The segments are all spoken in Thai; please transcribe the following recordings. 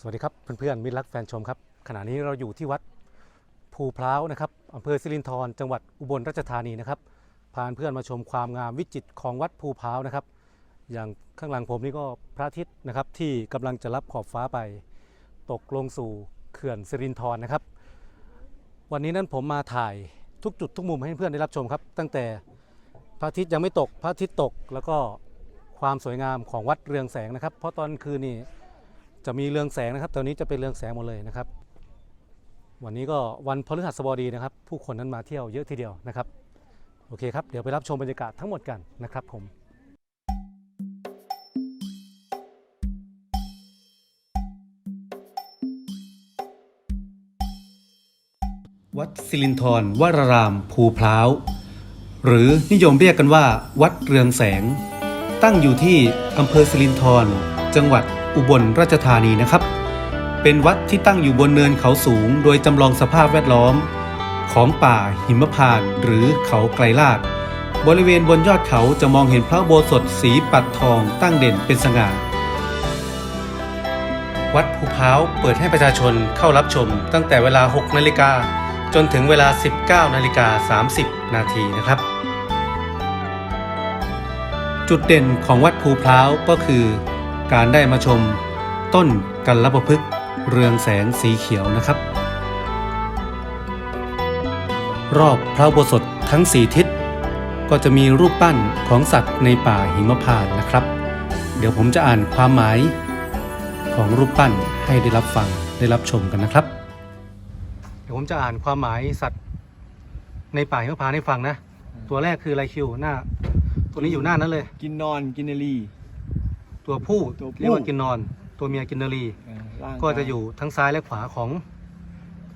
สวัสดีครับเพื่อนๆมิตรรักแฟนชมครับขณะนี้เราอยู่ที่วัดภูพร้าวนะครับอำเภอสิรินธรจังหวัดอุบลราชธานีนะครับพาเพื่อนมาชมความงามวิจิตรของวัดภูพร้าวนะครับ อย่างข้างหลังผมนี่ก็พระอาทิตย์นะครับที่กำลังจะรับขอบฟ้าไป ตกลงสู่เขื่อนสิรินธรนะครับ วันนี้นั้นผมมาถ่ายทุกจุดทุกมุมให้เพื่อนได้รับชมครับ ตั้งแต่พระอาทิตย์ยังไม่ตกพระอาทิตย์ตกแล้วก็ความสวยงามของวัดเรืองแสงนะครับ เพราะตอนคืนนี่ จะมีเรืองแสงนะครับตอนนี้จะเป็นเรืองแสงหมดเลยนะครับ วันนี้ก็วันพฤหัสบดีนะครับ ผู้คนนั้นมาเที่ยวเยอะทีเดียวนะครับ โอเคครับ เดี๋ยวไปรับชมบรรยากาศทั้งหมดกันนะครับผมวัดสิรินธรวราราม ภูพร้าว หรือนิยมเรียกกันว่า วัดเรืองแสง ตั้งอยู่ที่อำเภอสิรินธรจังหวัด อุบลราชธานีนะครับ เป็นวัดที่ตั้งอยู่บนเนินเขาสูง โดยจำลองสภาพแวดล้อม ของป่าหิมพานต์หรือเขาไกลลาดบริเวณบนยอดเขาจะมองเห็นพระโบสถสีปัดทองตั้งเด่นเป็นสง่าวัดภูพร้าวเปิดให้ประชาชนเข้ารับชม ตั้งแต่เวลา 6 นาฬิกา จนถึงเวลา 19 นาฬิกา 30 นาทีนะครับ จุดเด่นของวัดภูพร้าวก็คือ การได้มาชมต้นกัลปพฤกษ์เรืองแสงสีเขียวนะครับ รอบพระอุโบสถทั้งสี่ทิศ ก็จะมีรูปปั้นของสัตว์ในป่าหิมพานต์นะครับ เดี๋ยวผมจะอ่านความหมายของรูปปั้นให้ได้รับฟังได้รับชมกันนะครับ เดี๋ยวผมจะอ่านความหมายสัตว์ในป่าหิมพานต์ให้ฟังนะ ตัวแรกคือไรคิวหน้า ตัวนี้อยู่หน้านั้นเลย กินนอนกินนารี ตัวผู้ตัวผู้ เรียกว่ากินนอน ตัวเมียกินนารี อ่าร่างก็จะอยู่ทั้งซ้ายและขวาของ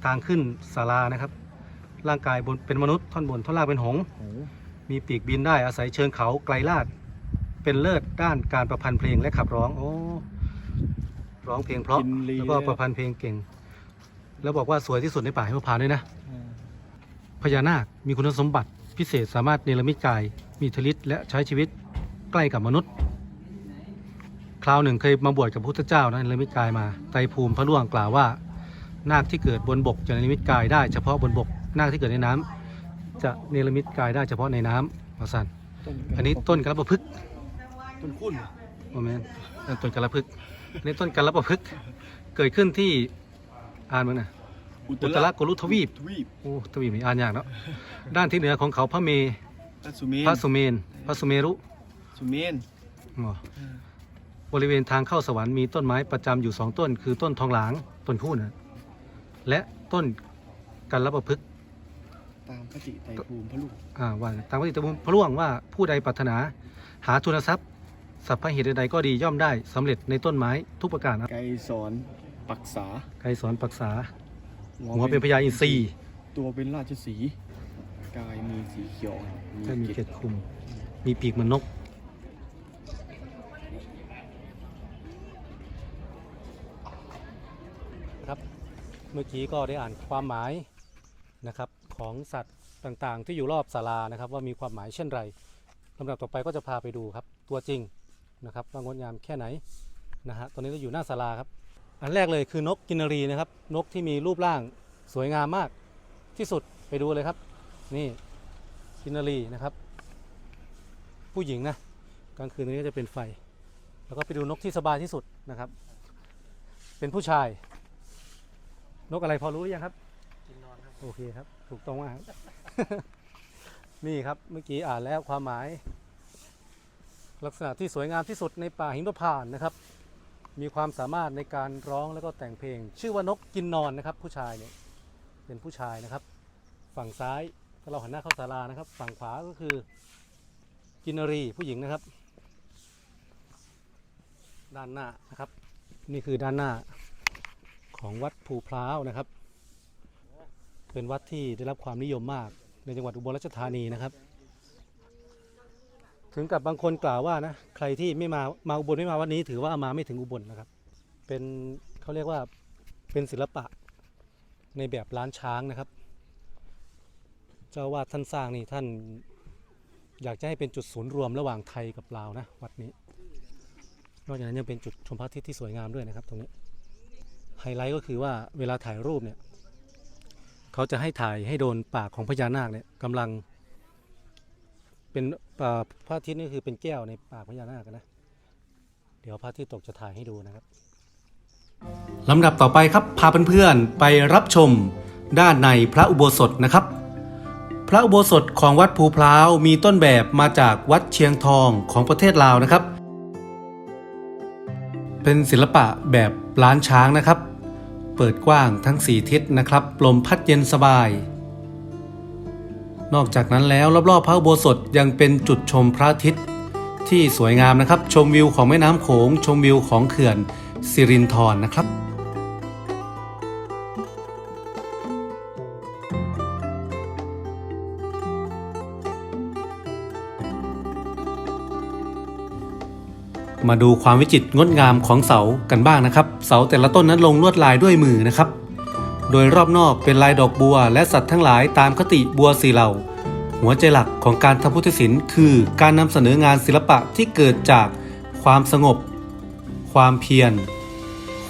ทางขึ้นศาลานะครับ ร่างกายบนเป็นมนุษย์ท่อนบนท่อนล่างเป็นหงส์โอ้โหมีปีกบินได้อาศัยเชิงเขาไกลลาด เป็นเลิศด้านการประพันธ์เพลงและขับร้อง โอ้ร้องเพลงเพราะกินลีแล้วก็ประพันธ์เพลงเก่ง แล้วบอกว่าสวยที่สุดในป่าหิมพานต์ด้วยนะ อ่าพญานาค มีคุณสมบัติพิเศษสามารถเนรมิตกาย มีอิทธิฤทธิ์และใช้ชีวิตใกล้กับมนุษย์ คราวหนึ่งเคยมาบวชกับพระพุทธเจ้านะเนรมิตกายมาไตรภูมิพระล่วงกล่าวว่า นาคที่เกิดบนบกจะเนรมิตกายได้เฉพาะบนบก นาคที่เกิดในน้ำจะเนรมิตกายได้เฉพาะในน้ำมาสันต้นอันนี้ต้นกระพฤกษ์ต้นคุ้นโมเมนต์นั่นต้นกระพฤกษ์อันนี้ต้นกระพฤกษ์เกิดขึ้นที่อ่านมันนะอุตรกุลุทวีปทวีปโอ้ทวีปนี่อ่านยากเนาะด้านที่เหนือของเขาพระเมพระสุเมนพระสุเมนพระสุเมรุสุเมนอ๋อ บริเวณทางเข้าสวรรค์มีต้นไม้ประจำอยู่สองต้น คือต้นทองหลางต้นพูนะและต้นกันรับประพฤกษ์ตามพระจิไตรภูมิพระลูกอ่าว่าตามพระติตรพระล่วงว่าผู้ใดปรารถนาหาทุนทรัพย์สัพพะเหตุใดๆก็ดีย่อมได้สำเร็จในต้นไม้ทุกประการนะไกรสอนปักษาใครสอนปรักษาหัวเป็นพญาอินทรีตัวเป็นราชสีห์กายมีสีเขียวถ้ามีเกล็ดคุม มีปีกเหมือนนก ครับ เมื่อกี้ก็ได้อ่านความหมายนะครับของสัตว์ต่างๆ ที่อยู่รอบศาลานะครับ ว่ามีความหมายเช่นไรลำดับต่อไปก็จะพาไปดูครับ ตัวจริงนะครับว่างดงามแค่ไหนนะฮะตอนนี้เราอยู่หน้าศาลาครับ อันแรกเลยคือนกกินรีนะครับ นกที่มีรูปร่างสวยงามมากที่สุดไปดูเลยครับ นี่กินรีนะครับ ผู้หญิงนะกลางคืนนี้ก็จะเป็นไฟ แล้วก็ไปดูนกที่สบายที่สุดนะครับ เป็นผู้ชาย นกอะไรพอรู้หรือยังครับ กินนอนครับโอเคครับ ถูกต้องมากครับ นี่ครับเมื่อกี้อ่านแล้วความหมาย ลักษณะที่สวยงามที่สุดในป่าหิมพานต์นะครับ มีความสามารถในการร้องแล้วก็แต่งเพลง ชื่อว่านกกินนอนนะครับ ผู้ชายเนี่ยเป็นผู้ชายนะครับ ฝั่งซ้ายถ้าเราหันหน้าเข้าศาลานะครับ ฝั่งขวาก็คือกินรีผู้หญิงนะครับ ด้านหน้านะครับ นี่คือด้านหน้า ของวัดภูพร้าวนะครับ เป็นวัดที่ได้รับความนิยมมากในจังหวัดอุบลราชธานีนะครับ ถึงกับบางคนกล่าวว่านะใครที่ไม่มามาอุบลไม่มาวันนี้ ถือว่ามาไม่ถึงอุบลนะครับ เป็นเขาเรียกว่าเป็นศิลปะในแบบล้านช้างนะครับ เจ้าอาวาดท่านสร้างนี่ท่านอยากจะให้เป็นจุดศูนย์รวมระหว่างไทยกับลาวนะวัดนี้ นอกจากนั้นยังเป็นจุดชมพระอาทิตย์ที่สวยงามด้วยนะครับตรงนี้ ไฮไลท์ก็คือว่าเวลาถ่ายรูปเนี่ยเขาจะให้ถ่ายให้โดนปากของพญานาคเนี่ยกำลัง เป็นพระอาทิตย์นี่คือเป็นแก้วในปากพญานาคนะเดี๋ยวพระอาทิตย์ตกจะถ่ายให้ดูนะครับลำดับต่อไปครับพาเพื่อนๆไปรับชมด้านในพระอุโบสถนะครับ พระอุโบสถของวัดภูพร้าวมีต้นแบบมาจากวัดเชียงทองของประเทศลาวนะครับ เป็นศิลปะแบบ ล้านช้างนะครับ เปิดกว้างทั้ง 4 ทิศนะครับลมพัดเย็นสบาย นอกจากนั้นแล้วรอบๆพระอุโบสถยังเป็นจุดชมพระอาทิตย์ที่สวยงามนะครับ ชมวิวของแม่น้ำโขง ชมวิวของเขื่อนสิรินธรนะครับ มาดูความวิจิตรงดงามของเสากันบ้างนะครับ เสาแต่ละต้นนั้นลงลวดลายด้วยมือนะครับ โดยรอบนอกเป็นลายดอกบัว และสัตว์ทั้งหลายตามคติบัวสีเหล่า หัวใจหลักของการทำพุทธศิลป์คือการนำเสนองานศิลปะที่เกิดจากความสงบ ความเพียร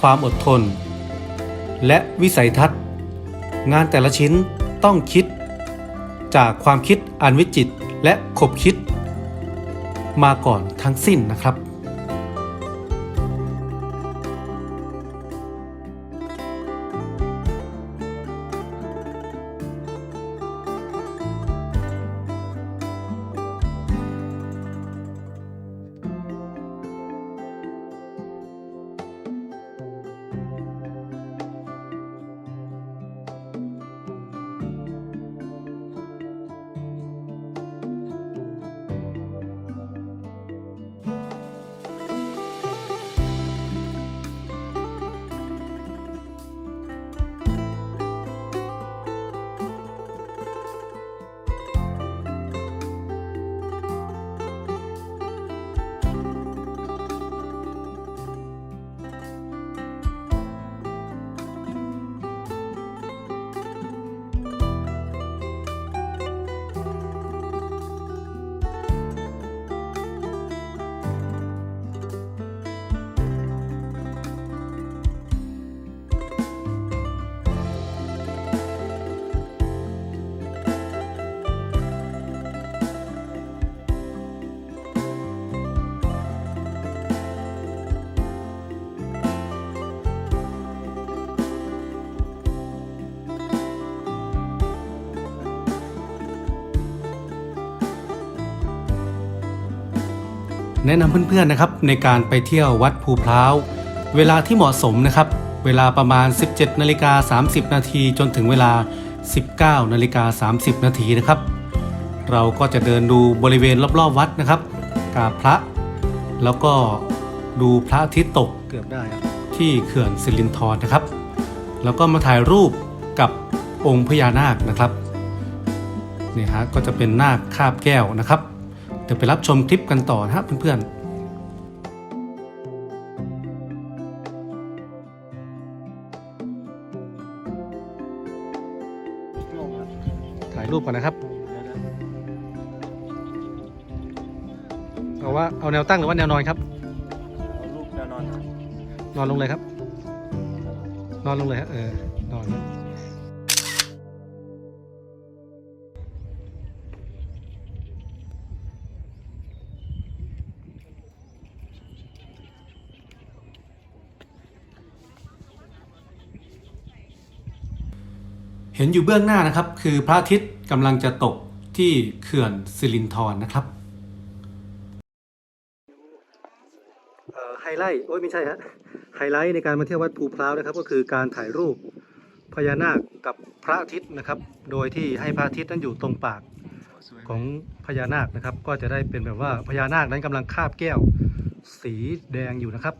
ความอดทน และวิสัยทัศน์ งานแต่ละชิ้นต้องคิด จากความคิดอันวิจิตรและขบคิด มาก่อนทั้งสิ้นนะครับ แนะนำเพื่อนๆนะครับในการไปเที่ยววัดภูพร้าว เวลาที่เหมาะสมนะครับ เวลาประมาณ 17นาฬิกา30 นาทีจนถึงเวลา 19นาฬิกา30 นาทีนะครับ เราก็จะเดินดูบริเวณรอบๆวัดนะครับกราบพระ แล้วก็ดูพระอาทิตย์ตกเกือบได้ที่เขื่อนสิรินธรนะครับ แล้วก็มาถ่ายรูปกับองค์พญานาคนะครับนี่ฮะก็จะเป็นนาคคาบแก้วนะครับ ดี๋ยวไปรับชมคลิปกันต่อนะฮะเพื่อนๆถ่ายรูปก่อนนะครับ เอาว่าเอาแนวตั้งหรือว่าแนวนอนครับ เอารูปแนวนอน นอนลงเลยครับ นอนลงเลยฮะเออนอน ห็นอยู่เบื้องหน้านะครับ คือพระอาทิตย์กำลังจะตกที่เขื่อนสิรินธรนะครับไฮไลท์โอ้ยไม่ใช่ฮะไฮไลท์ในการมาเที่ยววัดภูพร้าวนะครับ ก็คือการถ่ายรูปพญานาคกับพระอาทิตย์นะครับ โดยที่ให้พระอาทิตย์นั้นอยู่ตรงปากของพญานาคนะครับ ก็จะได้เป็นแบบว่าพญานาคนั้นกำลังคาบแก้ว สีแดงอยู่นะครับ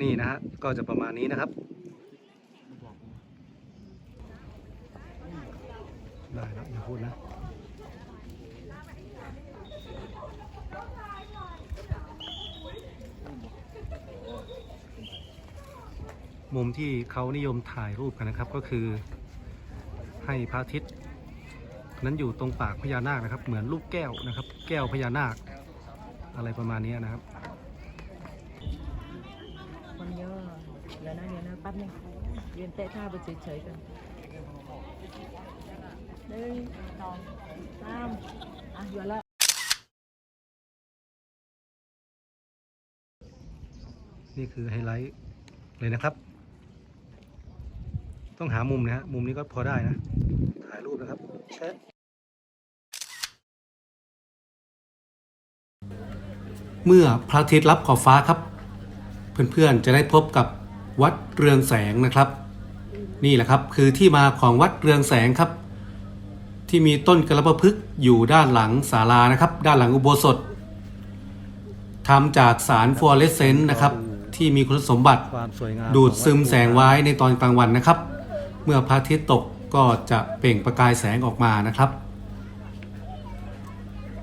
นี่นะฮะก็จะประมาณนี้นะครับได้แล้วอย่า พูดนะมุมที่เขานิยมถ่ายรูปกันนะครับก็คือให้พระอาทิตย์นั้นอยู่ตรงปากพญานาคนะครับ เหมือนลูกแก้วนะครับ แก้วพญานาค อะไรประมาณนี้นะครับคนเยอะเดี๋ยวนะเดี๋ยวนะแป๊บนึงยืนเตะท่าไปเฉยๆกัน หนึ่งสองสามอะหยุดแล้วนี่คือไฮไลท์เลยนะครับ ต้องหามุมนะฮะ มุมนี้ก็พอได้นะ ถ่ายรูปนะครับแชะเมื่อพระอาทิตย์รับขอบฟ้าครับ เพื่อนๆจะได้พบกับวัดเรืองแสงนะครับ นี่แหละครับคือที่มาของวัดเรืองแสงครับ ที่มีต้นกระปะพึกษ์อยู่ด้านหลังศาลานะครับ ด้านหลังอุโบสถทำจากสารฟลูออเรสเซนต์นะครับ ที่มีคุณสมบัติความสวยงามดูดซึมแสงไว้ในตอนกลางวันนะครับ เมื่อพระอาทิตย์ตกก็จะเปล่งประกายแสงออกมานะครับ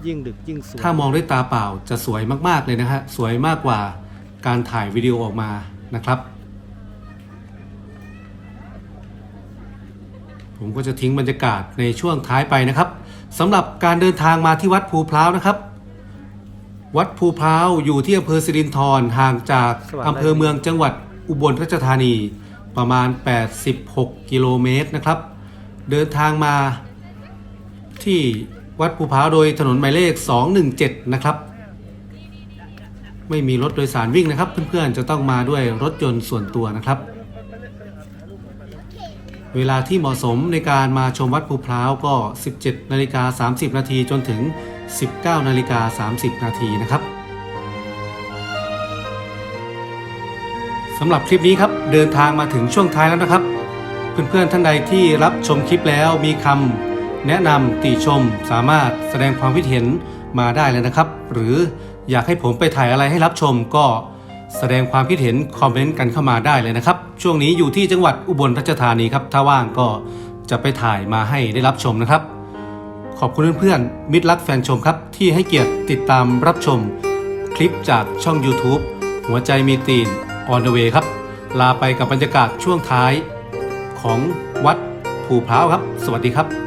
ยิ่งดึกยิ่งสวยถ้ามองด้วยตาเปล่าจะสวยมากๆเลยนะฮะสวยมากกว่าการถ่ายวิดีโอออกมานะครับ ผมก็จะทิ้งบรรยากาศในช่วงท้ายไปนะครับสำหรับการเดินทางมาที่วัดภูพร้าวนะครับ วัดภูพร้าวอยู่ที่อำเภอสิรินธรห่างจากอำเภอเมืองจังหวัดอุบลราชธานีประมาณ 86 กิโลเมตรนะครับ เดินทางมาที่วัดภูพร้าวโดยถนนหมายเลข 217 นะครับ ไม่มีรถโดยสารวิ่งนะครับ เพื่อนๆจะต้องมาด้วยรถยนต์ส่วนตัวนะครับ เวลาที่เหมาะสมในการมาชมวัดภูพร้าวก็ 17นาฬิกา30 นาทีจนถึง 19นาฬิกา30 นาทีนะครับสำหรับคลิปนี้ครับเดินทางมาถึงช่วงท้ายแล้วนะครับ เพื่อนๆท่านใดที่รับชมคลิปแล้วมีคำแนะนำติชมสามารถแสดงความคิดเห็นมาได้เลยนะครับ หรืออยากให้ผมไปถ่ายอะไรให้รับชมก็ แสดงความคิดเห็นคอมเมนต์กันเข้ามาได้เลยนะครับ ช่วงนี้อยู่ที่จังหวัดอุบลราชธานีครับ ถ้าว่างก็จะไปถ่ายมาให้ได้รับชมนะครับ ขอบคุณเพื่อนๆมิตรรักแฟนชมครับ ที่ให้เกียรติติดตามรับชม คลิปจากช่อง YouTube หัวใจมีตีน on the way ครับ ลาไปกับบรรยากาศช่วงท้ายของวัดภูพร้าวครับ สวัสดีครับ